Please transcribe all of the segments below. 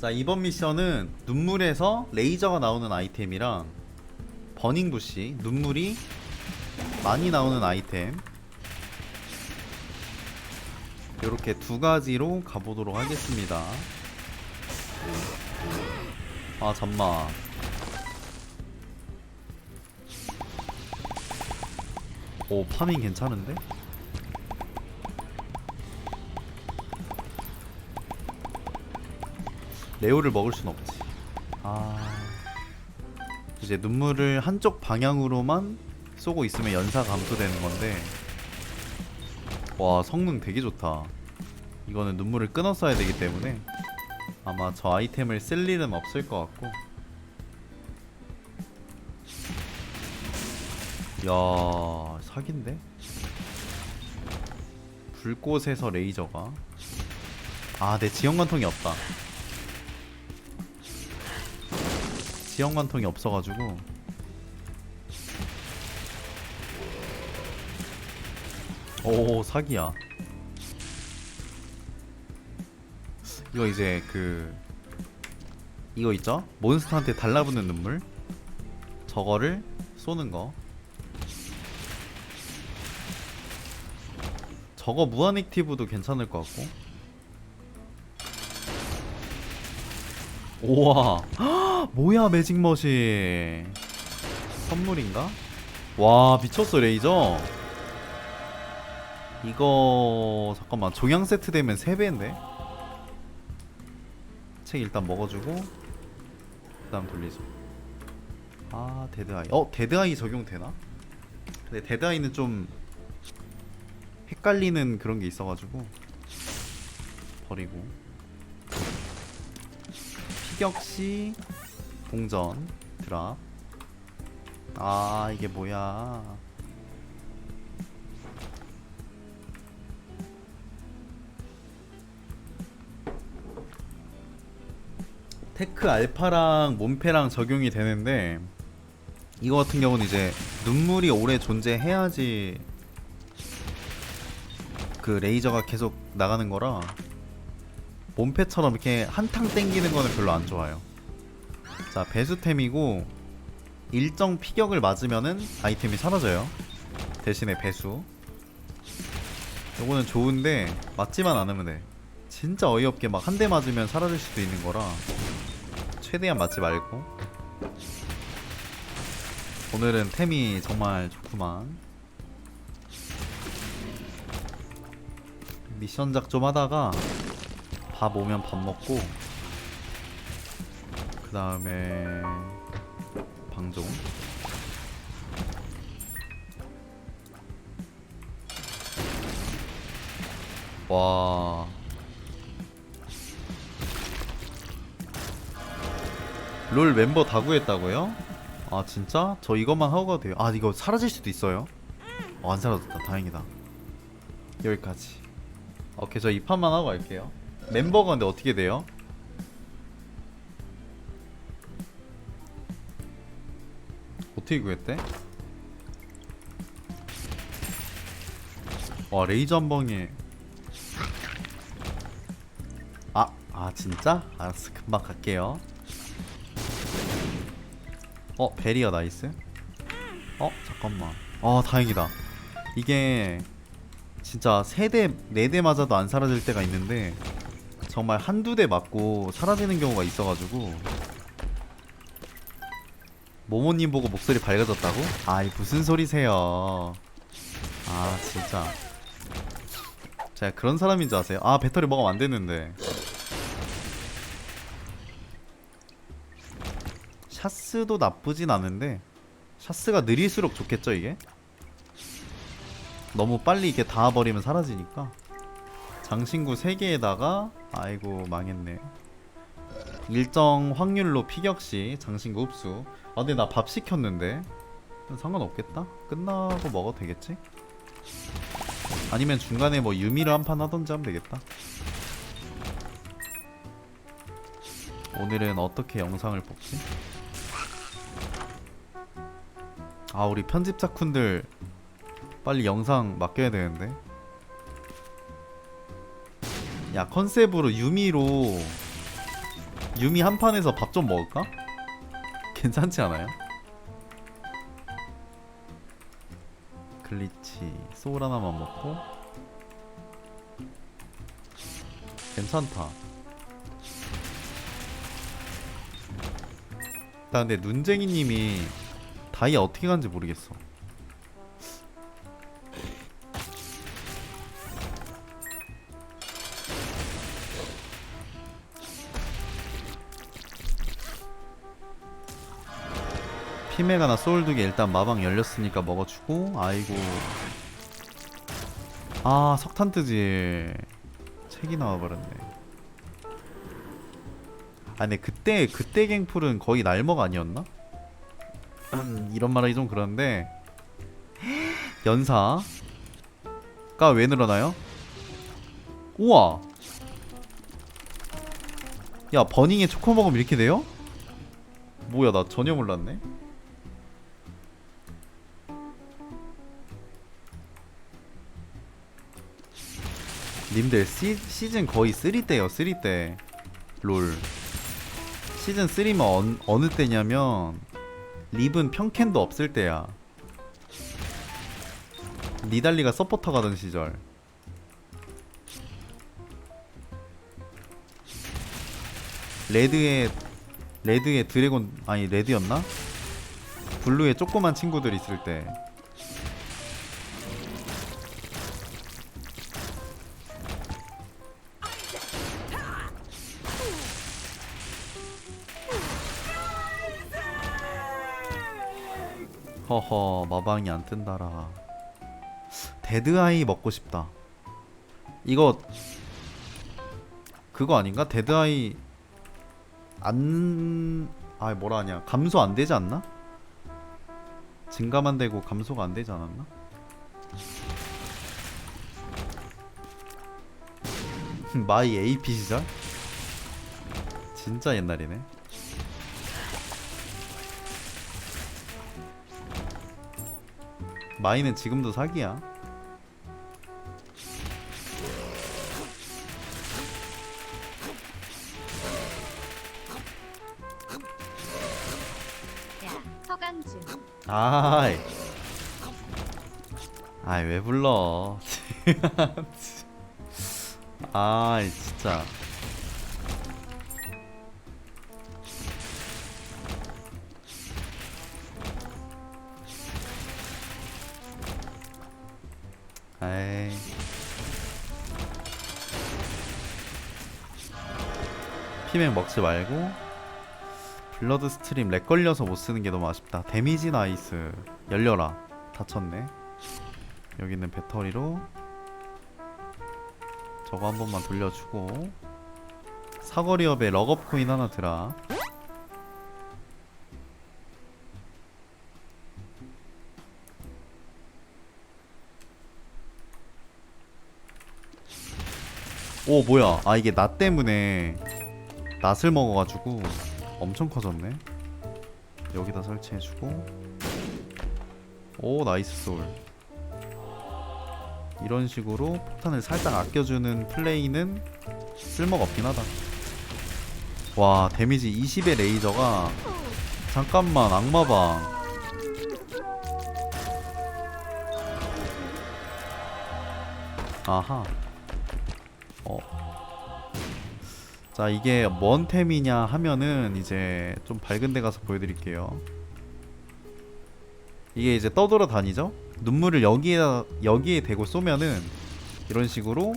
자 이번 미션은 눈물에서 레이저가 나오는 아이템이랑 버닝 부시 눈물이 많이 나오는 아이템. 이렇게 두 가지로 가보도록 하겠습니다. 아 잠만 오 파밍 괜찮은데? 레오를 먹을 순 없지. 아 이제 눈물을 한쪽 방향으로만 쏘고 있으면 연사 감소되는 건데 와 성능 되게 좋다. 이거는 눈물을 끊어 써야 되기 때문에 아마 저 아이템을 쓸 일은 없을 것 같고 야 사기인데? 불꽃에서 레이저가 아 내 지형 관통이 없다 지형 관통이 없어가지고. 오 사기야. 이거 이제 그 이거 있죠? 몬스터한테 달라붙는 눈물? 저거를 쏘는 거. 저거 무한 액티브도 괜찮을 것 같고 우와. 헉, 뭐야 매직머신. 선물인가? 와 미쳤어 레이저. 이거 잠깐만. 종양 세트 되면 3배인데? 책 일단 먹어주고 그 다음 돌리죠. 아 데드아이. 어 데드아이 적용되나? 근데 데드아이는 좀 헷갈리는 그런 게 있어가지고 버리고 피격시 동전 드랍. 아 이게 뭐야? 테크 알파랑 몬페랑 적용이 되는데 이거 같은 경우는 이제 눈물이 오래 존재해야지 그 레이저가 계속 나가는 거라 몸패처럼 이렇게 한탕 땡기는 거는 별로 안 좋아요. 자 배수템이고 일정 피격을 맞으면은 아이템이 사라져요. 대신에 배수. 요거는 좋은데 맞지만 않으면 돼. 진짜 어이없게 막 한 대 맞으면 사라질 수도 있는 거라 최대한 맞지 말고. 오늘은 템이 정말 좋구만. 미션 작 좀 하다가 밥 오면 밥 먹고 그 다음에 방종. 와. 롤 멤버 다 구했다고요? 아 진짜? 저 이것만 하고 가도 돼요? 아 이거 사라질 수도 있어요? 어, 안 사라졌다. 다행이다. 여기까지. 오케이 저 이 판만 하고 갈게요 멤버가 근데 어떻게 돼요? 어떻게 구했대? 와 레이저 한 방에 아, 아 진짜? 알았어 금방 갈게요 어 베리어 나이스 어 잠깐만 아 다행이다 이게 진짜 세대 네 대 맞아도 안 사라질 때가 있는데 정말 한두 대 맞고 사라지는 경우가 있어가지고 모모님 보고 목소리 밝아졌다고? 아이 무슨 소리세요 아 진짜 제가 그런 사람인 줄 아세요? 아 배터리 먹으면 안 되는데 샤스도 나쁘진 않은데 샤스가 느릴수록 좋겠죠 이게? 너무 빨리 이렇게 닿아버리면 사라지니까 장신구 3개에다가 아이고 망했네. 일정 확률로 피격시 장신구 흡수. 아 근데 나 밥 시켰는데. 상관없겠다. 끝나고 먹어도 되겠지? 아니면 중간에 뭐 유미를 한 판 하던지 하면 되겠다. 오늘은 어떻게 영상을 뽑지? 아 우리 편집자쿤들 빨리 영상 맡겨야 되는데 야 컨셉으로 유미로 유미 한 판에서 밥 좀 먹을까? 괜찮지 않아요? 글리치 소울 하나만 먹고 괜찮다 나 근데 눈쟁이님이 다이 어떻게 가는지 모르겠어 피메가나 소울 두개 일단 마방 열렸으니까 먹어주고 아이고 아 석탄 뜨지 책이 나와버렸네 아 근데 그때 그때 갱플은 거의 날먹 아니었나? 음, 이런 말하기 좀 그런데 연사가 왜 늘어나요? 우와 야 버닝에 초코 먹으면 이렇게 돼요? 뭐야 나 전혀 몰랐네 님들 시, 시즌 거의 3때요 3때. 롤. 시즌 3면 언, 어느 때냐면 립은 평캔도 없을 때야. 니달리가 서포터 가던 시절. 레드에 레드에 드래곤 아니 레드였나? 블루에 조그만 친구들 있을 때 허허 마방이 안 뜬다라 데드아이 먹고 싶다 이거 그거 아닌가? 데드아이 안... 아 뭐라 하냐 감소 안 되지 않나? 증가만 되고 감소가 안 되지 않았나? 마이 AP 시절? 진짜 옛날이네 마이는 지금도 사기야. 서간주. 아이. 아이 왜 불러? 아이 진짜 에이 피맥 먹지 말고 블러드 스트림 렉 걸려서 못 쓰는 게 너무 아쉽다. 데미지 나이스 열려라. 다쳤네. 여기 있는 배터리로 저거 한 번만 돌려주고 사거리업에 럭업 코인 하나 드라. 오 뭐야? 아 이게 나 때문에 낫을 먹어가지고 엄청 커졌네. 여기다 설치해주고 오 나이스 소울. 이런 식으로 폭탄을 살짝 아껴주는 플레이는 쓸모가 없긴 하다. 와 데미지 20의 레이저가 잠깐만 악마방. 아하. 자 이게 뭔 템이냐 하면은 이제 좀 밝은 데 가서 보여드릴게요. 이게 이제 떠돌아 다니죠? 눈물을 여기에 여기에 대고 쏘면은 이런 식으로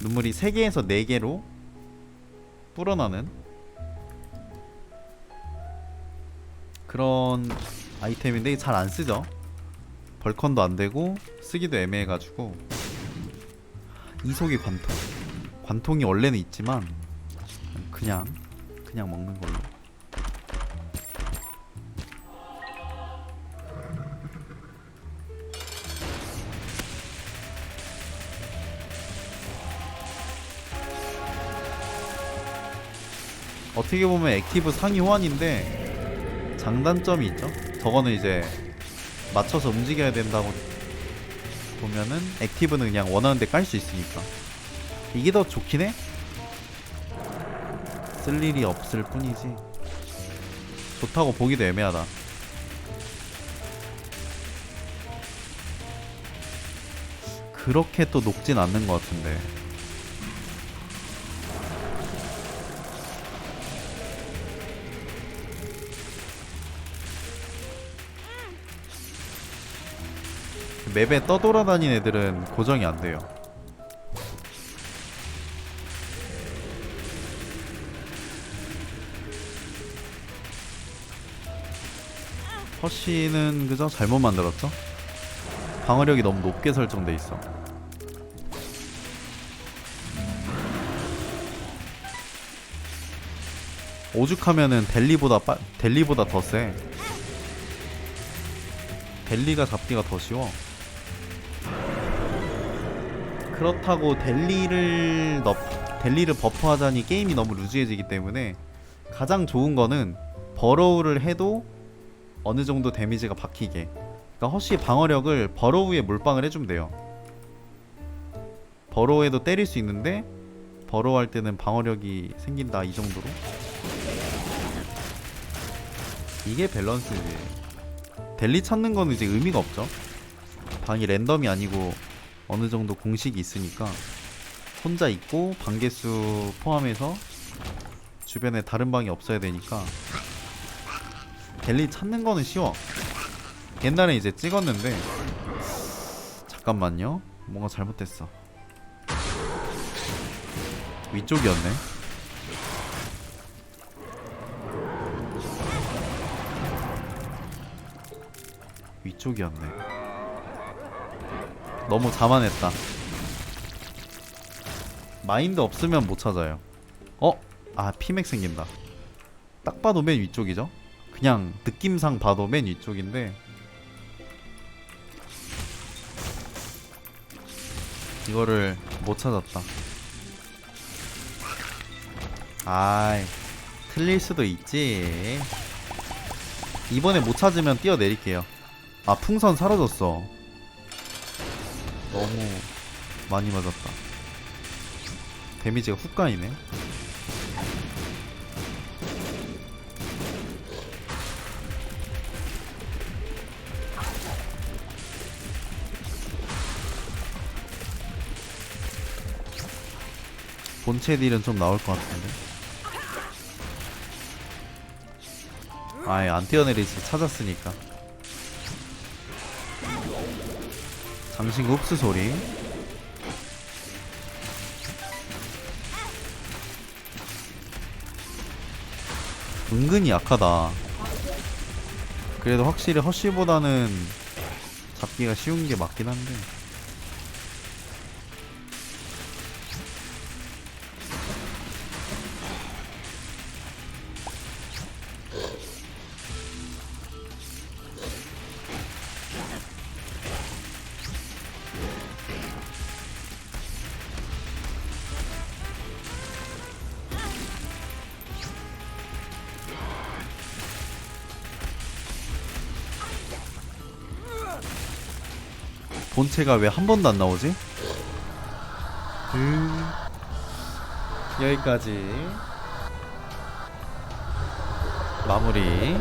눈물이 3개에서 4개로 불어나는 그런 아이템인데 잘 안 쓰죠? 벌컨도 안 되고 쓰기도 애매해가지고. 이속이 관통. 관통이 원래는 있지만 그냥 그냥 먹는 걸로. 어떻게 보면 액티브 상위 호환인데 장단점이 있죠. 저거는 이제 맞춰서 움직여야 된다고 보면은 액티브는 그냥 원하는 데 깔 수 있으니까 이게 더 좋긴 해. 쓸 일이 없을 뿐이지. 좋다고 보기도 애매하다. 그렇게 또 녹진 않는 것 같은데. 맵에 떠돌아다니는 애들은 고정이 안 돼요. 허쉬는 그저 잘못 만들었죠? 방어력이 너무 높게 설정돼 있어. 오죽하면은 델리보다 빠, 델리보다 더 세. 델리가 잡기가 더 쉬워. 그렇다고 델리를 넣 델리를 버프하자니 게임이 너무 루즈해지기 때문에 가장 좋은 거는 버로우를 해도 어느 정도 데미지가 박히게. 그러니까 허쉬 방어력을 버로우에 몰빵을 해주면 돼요. 버로우에도 때릴 수 있는데 버로우 할 때는 방어력이 생긴다 이 정도로. 이게 밸런스지. 델리 찾는 거는 이제 의미가 없죠. 방이 랜덤이 아니고 어느 정도 공식이 있으니까 혼자 있고 방개수 포함해서 주변에 다른 방이 없어야 되니까 델리 찾는 거는 쉬워. 옛날에 이제 찍었는데 잠깐만요. 뭔가 잘못됐어. 위쪽이었네. 위쪽이었네. 너무 자만했다. 마인드 없으면 못 찾아요. 어? 아, 피맥 생긴다. 딱 봐도 맨 위쪽이죠? 그냥 느낌상 봐도 맨 위쪽인데 이거를 못 찾았다. 아이, 틀릴 수도 있지. 이번에 못 찾으면 뛰어내릴게요. 아, 풍선 사라졌어. 너무 많이 맞았다. 데미지가 훅 가이네. 본체 딜은 좀 나올 것 같은데. 아예 안 뛰어내리지 찾았으니까. 장신구 흡수 소리. 은근히 약하다. 그래도 확실히 허쉬보다는 잡기가 쉬운 게 맞긴 한데. 본체가 왜 한 번도 안 나오지? 음... 여기까지 마무리